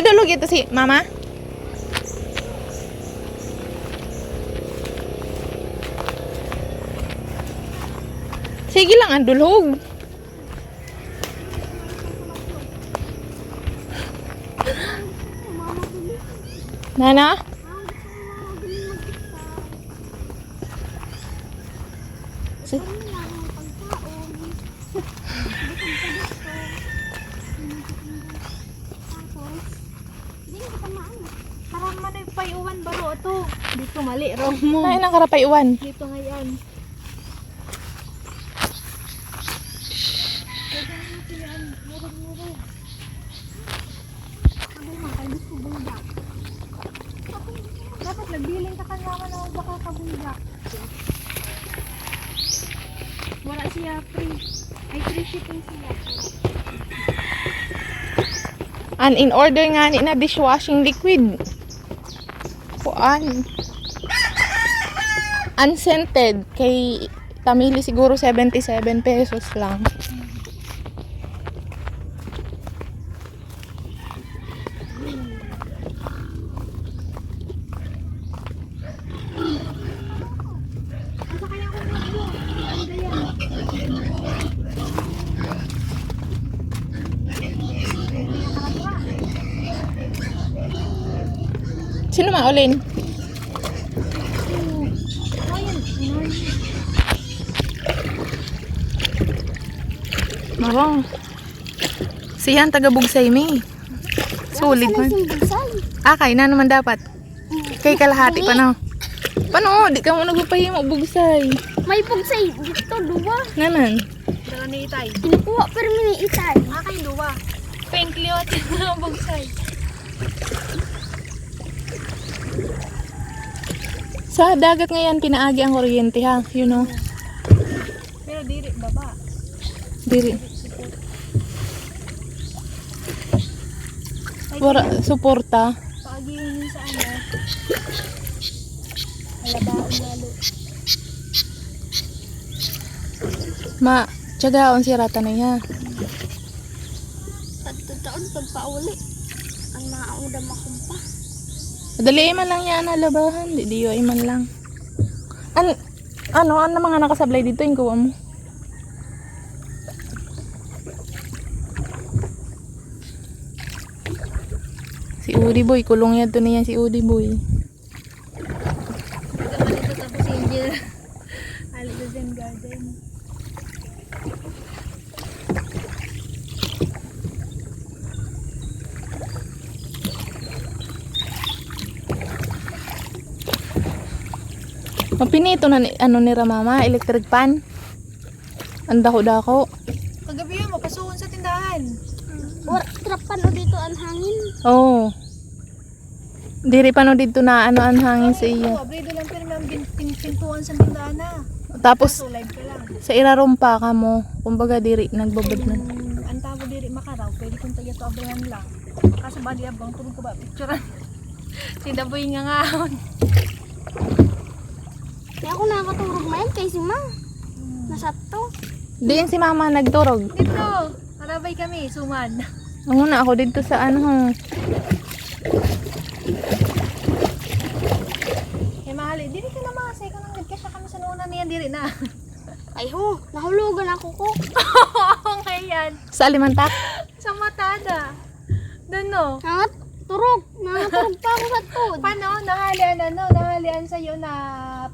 mo. Madulog ito si mama. Sige lang, ang. Nana? Si- Parang manay ito. Dito mali, wrong mo. Ay, nang karapay uwan. Dito ngayon. Dapat nagbiling ka kanyaman na baka kabulga. Wala siya free. Ay, free shipping siya. An in order nga ni na dishwashing liquid. Kuan. Unscented kay Tamili siguro 77 pesos lang. Sino maulin? Ayun, Maro. Siyan taga Bugsay mi. Solid man. Ah, kay na naman dapat. Kay kalahati pa no. Pano, di ka mo nagpapahimo Bugsay. May pugsay dito, duwa. Nanan. Dala ni Itay. Kinukuha pero mini itay. Akay duwa. Pink liot na bugsay. Sa dagat ngayon pinaagi ang kuryente ha, you know. Pero diri baba. Diri. Wala suporta. Paagi yun sa ano. Malabaan lalo. Ma, tiyagaon si Rata na niya. Pagtataon, pagpauli. Ang maudam akong pa. Dali man lang yan nalabahan, di diyo man lang. An ano, ano mga nakasablay dito yung kuha mo? Udi Boy, kulong yan to niya si Udi Boy. Ito ito tapos angel. Alit sa Zen Garden. Mapinito na ni, ano ni Ramama, electric pan. Ang dako-dako. Kagabi yun, mapasukan sa tindahan. Or, trapan o dito ang hangin. Oo. Oh. Diri pa no dito na ano ang hangin sa iyo. Oo, abrido lang pero may pintuan sa tindahan na. Tapos sa irarumpa ka mo, kumbaga diri nagbabad na. Kung ang tabo diri makaraw, pwede kong tayo to abrihan lang. Kaso ba di abang tulog ka ba picturean? si Daboy nga nga. Kaya ako nakatulog man kay si Ma. Nasa to. Diyan si mama nagturog. Dito, marabay kami, suman. Ang una ako dito sa ano. Eh mahali, diri ka na mga say ka nang nagkasya kami sa nuna niyan diri na. Ay ho, nahulugan ako ko. Oo, ngayon. Sa Alimantak. Sa matada. Doon no. Nangat, turog. Nangaturog pa ako sa to. Paano? Nahalian ano? Nahalian sa'yo na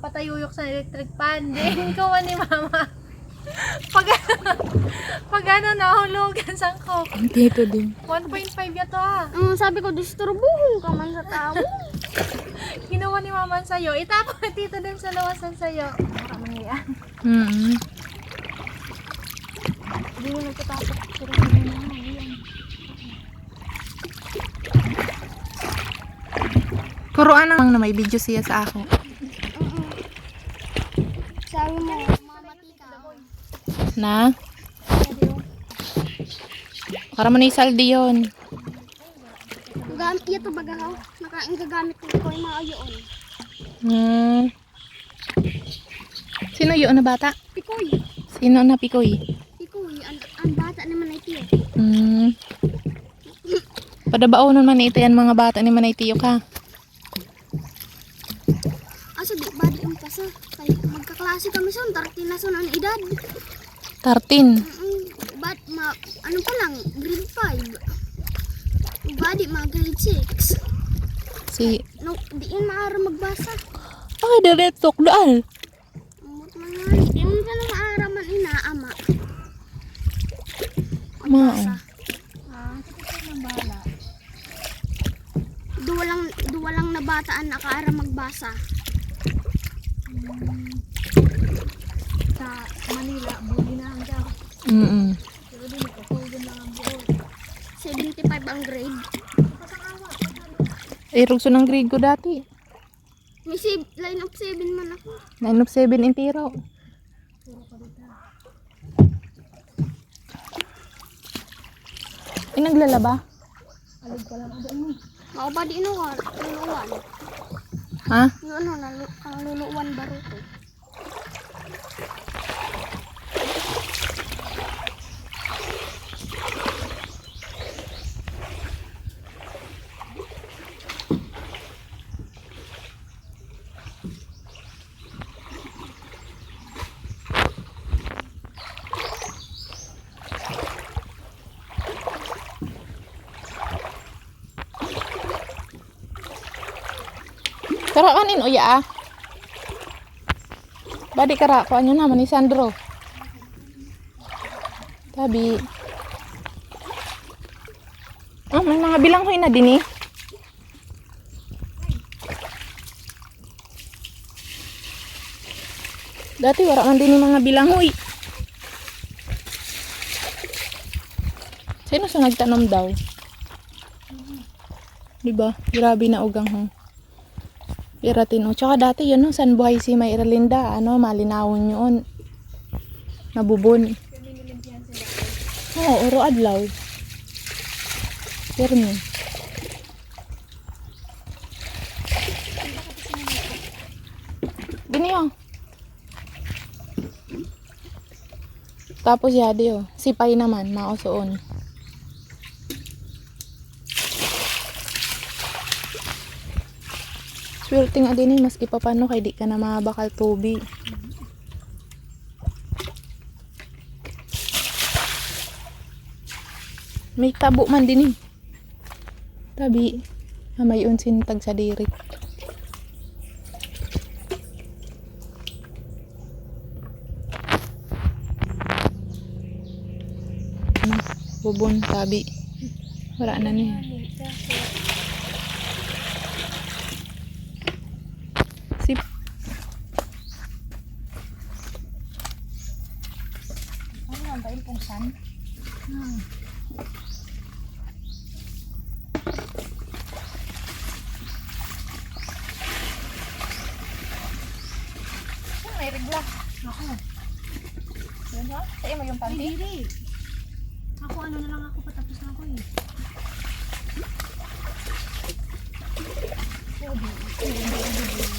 patayuyok sa electric pan. Din ko ni mama pag, pag ano, nahulugan sa ko. Ang tito din. 1.5 yato ah. Mm, sabi ko, disturbuhin ka man sa tao. Ginawa ni maman sa'yo. Itapon ang tito din sa lawasan sa'yo. Maramang niya. Mm -hmm. Hindi mo nagtatapos. Pero hindi mo Kuruan lang na may video siya sa ako. Na? Para mo na isaldi yun. Gamit ito bagahaw. Nakain gagamit ko ko yung mga ayoon. Hmm. Sino yun na bata? Pikoy. Sino na pikoy? Pikoy. Ang, ang bata naman ay tiyo. Hmm. Padabao naman ito yan mga bata ni Manay Tiyo ka. Asa di ba di pasa? Kay magkaklase kami son. Tarti na son ang edad. Tartin. Mm, But ma, ano pa lang, grade 5. Badi mga grade 6. Si... No, diin maaari magbasa. Ay, direto. Doal. Amot mga, di mo ka lang maaraman ina, ama. Magbasa. Ah, ng bala. Duwa lang, duwa lang na bataan nakaara magbasa. Sa Manila, buli daw. Mm Pero di nagkakulgon lang ang buo. 75 ang grade. Eh, rugso ng grade ko dati. May save, line of 7 man ako. 9 of 7 intiro. Eh, naglalaba? Alig pa lang ako doon. Mao ba di inuwan? Luluwan. Ha? Yung ano, nalu, ang luluwan Kara kanin o ya? Badi kara ko anyo naman ni Sandro. Tabi. Oh, may mga bilanghoy na din eh. Dati wala man din yung mga bilanghoy. Sino sa nagtanom daw? Diba? Grabe na ugang ho. Iratin o. Tsaka dati yun no, san buhay si May Iralinda, ano, malinawon yun. Nabubon. Oo, oro adlaw. Pero mo. Dini oh. Tapos yadi oh. Sipay naman, maosoon. Swerte nga din eh, maski pa paano kay di ka na mabakal tubig. May tabo man din eh. Tabi. May unsin tag sa diri. Bubon, tabi. Wala na niya. Sip. Ano ba yung pungsan? Ano, may regla. Ako. Yun ha? Sa'yo mo yung panty? Hindi. Ako ano na lang ako patapos na ako eh. Palo.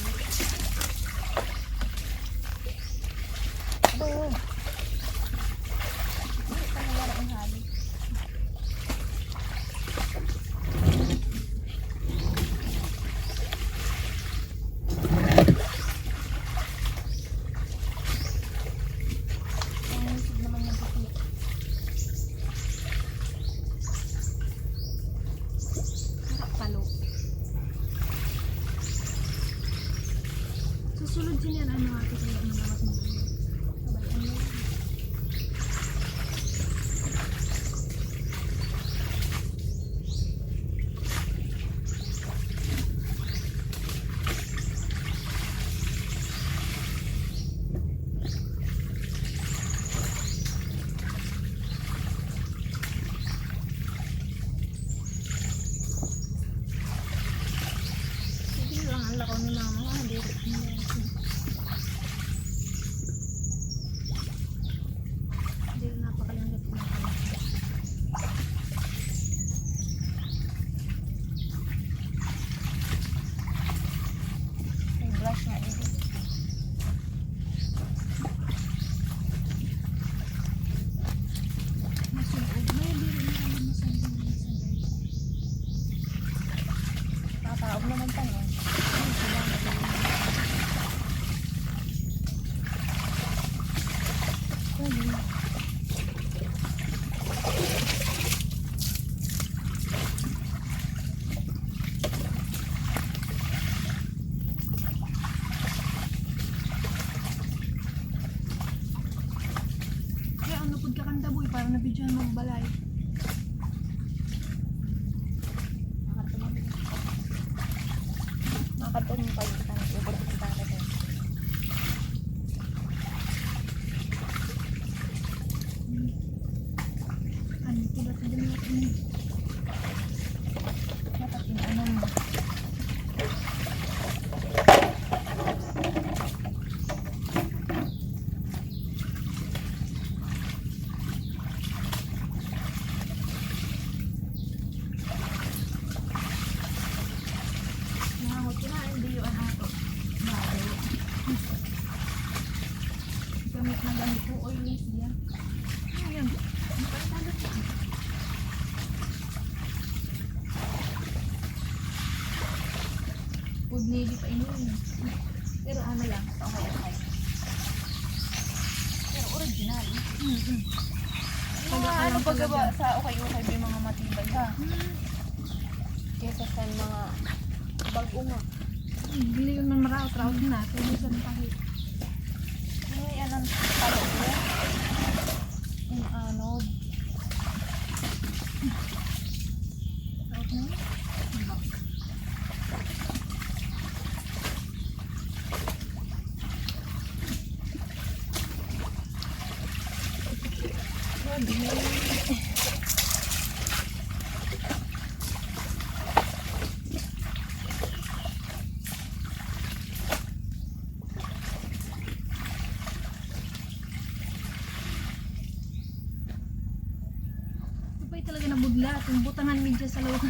なるほど。kainin. Pero ano lang, okay, okay. Pero original. Mm -hmm. Mga ano paggawa sa okay-okay may mga matibay ha. Hmm. Kesa sa mga bago nga. Bili yun ng maraot-raot din natin. Minsan pahit. talaga nabudla. Itong butangan medyo sa loob.